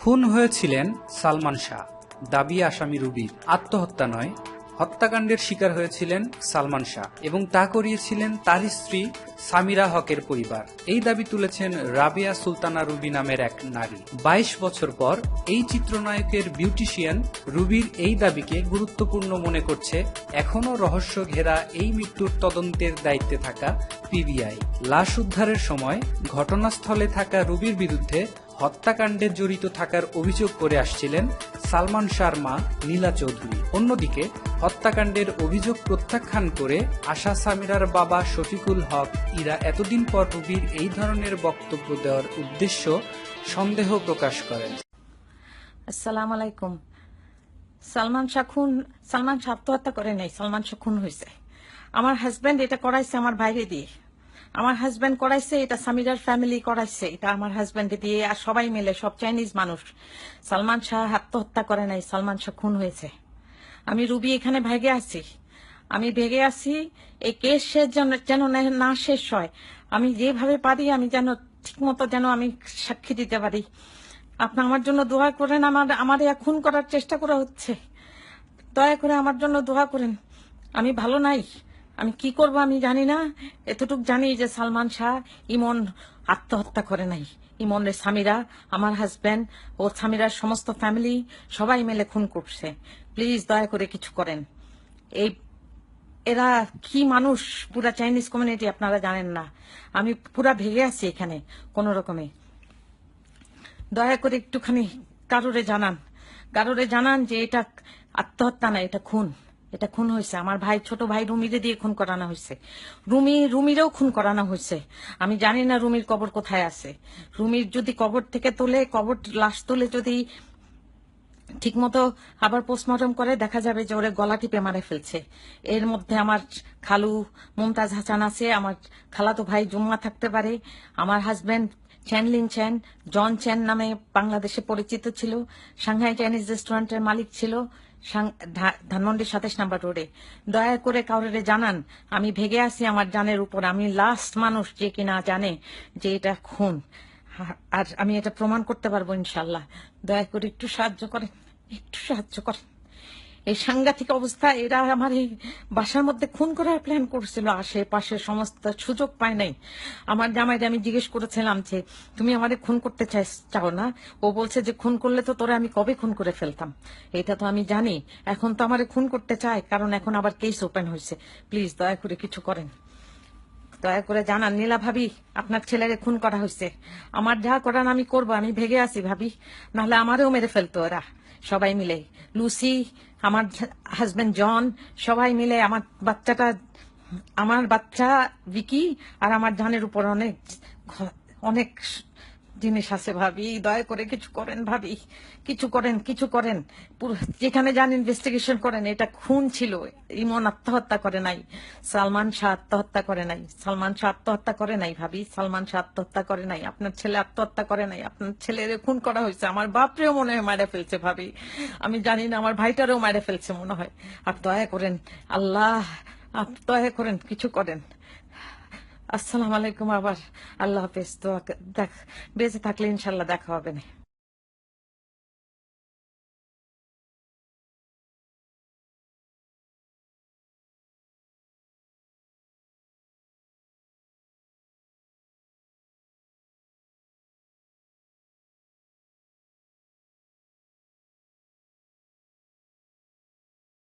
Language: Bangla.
খুন হয়েছিলেন সালমান শাহ, দাবি আসামি রুবির আত্মহত্যা নয়, হত্যাকাণ্ডের শিকার হয়েছিলেন সালমান শাহ এবং তা করিয়েছিলেন তার স্ত্রী সামিরা হকের পরিবার। এই দাবি তুলেছেন রাবিয়া সুলতানা রুবি নামের এক নারী। বাইশ বছর পর এই চিত্রনায়কের বিউটিশিয়ান রুবির এই দাবিকে গুরুত্বপূর্ণ মনে করছে এখনও রহস্য ঘেরা এই মৃত্যুর তদন্তের দায়িত্বে থাকা পিবিআই। লাশ উদ্ধারের সময় ঘটনাস্থলে থাকা রুবির বিরুদ্ধে হত্যাকাণ্ডে জড়িত থাকার অভিযোগ করে আসছিলেন সালমান শাহর মা নীলা চৌধুরী। অন্যদিকে, হত্যাকাণ্ডের অভিযোগ প্রত্যাখ্যান করে আশা সামিরার বাবা শফিকুল হক ইরা এতদিন পর রুবির এই ধরনের বক্তব্য দেওয়ার উদ্দেশ্য সন্দেহ প্রকাশ করেন। আসসালামু আলাইকুম। সালমান শাহ খুন সালমান শাহ আত্মহত্যা করে নাই, সালমান শাহ খুন হয়েছে আমার হাজবেন্ড এটা করাইছে আমার বাইরে দিয়ে। আমার হাজব্যান্ড করাইছে, এটা সামিরার ফ্যামিলি করাইছে, এটা আমার হাজব্যান্ডকে দিয়ে আর সবাই মিলে, সব চাইনিজ মানুষ। সালমান শাহ আত্মহত্যা করে নাই, সালমান শাহ খুন হয়েছে। আমি রুবি এখানে ভেগে আছি। আমি ভেগে আছি, এই কেস শেষ যেন যেন না- শেষ হয়। আমি যেভাবে পারি, আমি যেন ঠিকমতো যেন আমি সাক্ষী দিতে পারি। আপনি আমার জন্য দোয়া করেন, আমার আমার খুন করার চেষ্টা করা হচ্ছে। দয়া করে আমার জন্য দোয়া করেন। আমি ভালো নাই। আমি কি করব আমি জানি না। এতটুক জানি যে সালমান শাহ ইমন আত্মহত্যা করে নাই। ইমনের স্বামীরা, আমার হাজব্যান্ড ও স্বামীরার সমস্ত ফ্যামিলি সবাই মিলে খুন করছে। প্লিজ দয়া করে কিছু করেন। এই এরা কি মানুষ? পুরা চাইনিজ কমিউনিটি আপনারা জানেন না। আমি পুরা ভেঙে আছি এখানে কোন রকমে। দয়া করে একটুখানি কারোরে জানান। কারোরে জানান যে এটা আত্মহত্যা না, এটা খুন। এটা খুন হয়েছে। আমার ভাই, ছোট ভাই রুমিরে দিয়ে খুন করানো হয়েছে। রুমি, রুমিরেও খুন করানো হয়েছে। আমি জানি না রুমির কবর কোথায় আছে। রুমির যদি কবর থেকে তোলে, কবর লাশ তোলে যদি ঠিকমতো আবার পোস্টমর্টম করে, দেখা যাবে যে ওরে গলা টিপে মারে ফেলছে। এর মধ্যে আমার খালু, মুমতাজ হাসান আছে, আমার খালাতো ভাই জুম্মা থাকতে পারে, আমার হাজবেন্ড চ্যানলিন চ্যান জন চ্যান নামে বাংলাদেশে পরিচিত ছিল। সাংহাই চাইনিজ রেস্টুরেন্টের মালিক ছিল। সাং- ধা- ধানমন্ডি সাতাশ নাম্বার রোডে। দয়া করে কাউরে জানান, আমি ভেগে আছি আমার জানের উপর। আমি লাস্ট মানুষ যে কিনা জানে যে এটা খুন। আর আমি এটা প্রমাণ করতে পারব ইনশাল্লাহ দয়া করে একটু সাহায্য করেন, একটু সাহায্য করেন। এই সাংঘাতিক অবস্থা, এরা আমার এই বাসার মধ্যে খুন করার প্ল্যান করছিল, আশেপাশে সমস্ত সুযোগ পায় নাই। আমার জামাইরে আমি জিজ্ঞেস করেছিলাম যে, তুমি আমাদের খুন করতে চাই চাও না? ও বলছে যে, খুন করলে তো তোরা আমি কবে খুন করে ফেলতাম? এটা তো আমি জানি। এখন তো আমারে খুন করতে চায়, কারণ এখন আবার কেস ওপেন হয়েছে প্লিজ দয়া করে কিছু করেন। দয়া করে জানান, নীলা ভাবি, আপনার ছেলেরে খুন করা হয়েছে আমার যা করার আমি করব, আমি ভেগে আছি ভাবি। নাহলে আমারও মেরে ফেলতো ওরা, সবাই মিলে। লুসি আমার হাজবেন্ড জন সবাই মিলে আমার বাচ্চাটা, আমার বাচ্চা বিকি আর আমার জানের উপর অনেক অনেক জিনিস আছে ভাবি, দয়া করে কিছু করেন ভাবি, কিছু করেন কিছু করেন। যেখানে যান ইনভেস্টিগেশন করেন, এটা খুন ছিল। ইমন আত্মহত্যা করে নাই। সালমান শাহ আত্মহত্যা করে নাই। সালমান শাহ আত্মহত্যা করে নাই ভাবি। সালমান শাহ আত্মহত্যা করে নাই। আপনার ছেলে আত্মহত্যা করে নাই। আপনার ছেলের খুন করা হয়েছে। আমার বাপরেও মনে হয় মারে ফেলছে ভাবি। আমি জানি না, আমার ভাইটারেও মারে ফেলছে মনে হয়। আর দয়া করেন, আল্লাহ দয়া করেন, কিছু করেন। আসসালামু আলাইকুম আবার। আল্লাহ হাফেজ তো দেখ বেঁচে থাকলে ইনশাল্লাহ দেখা হবে না।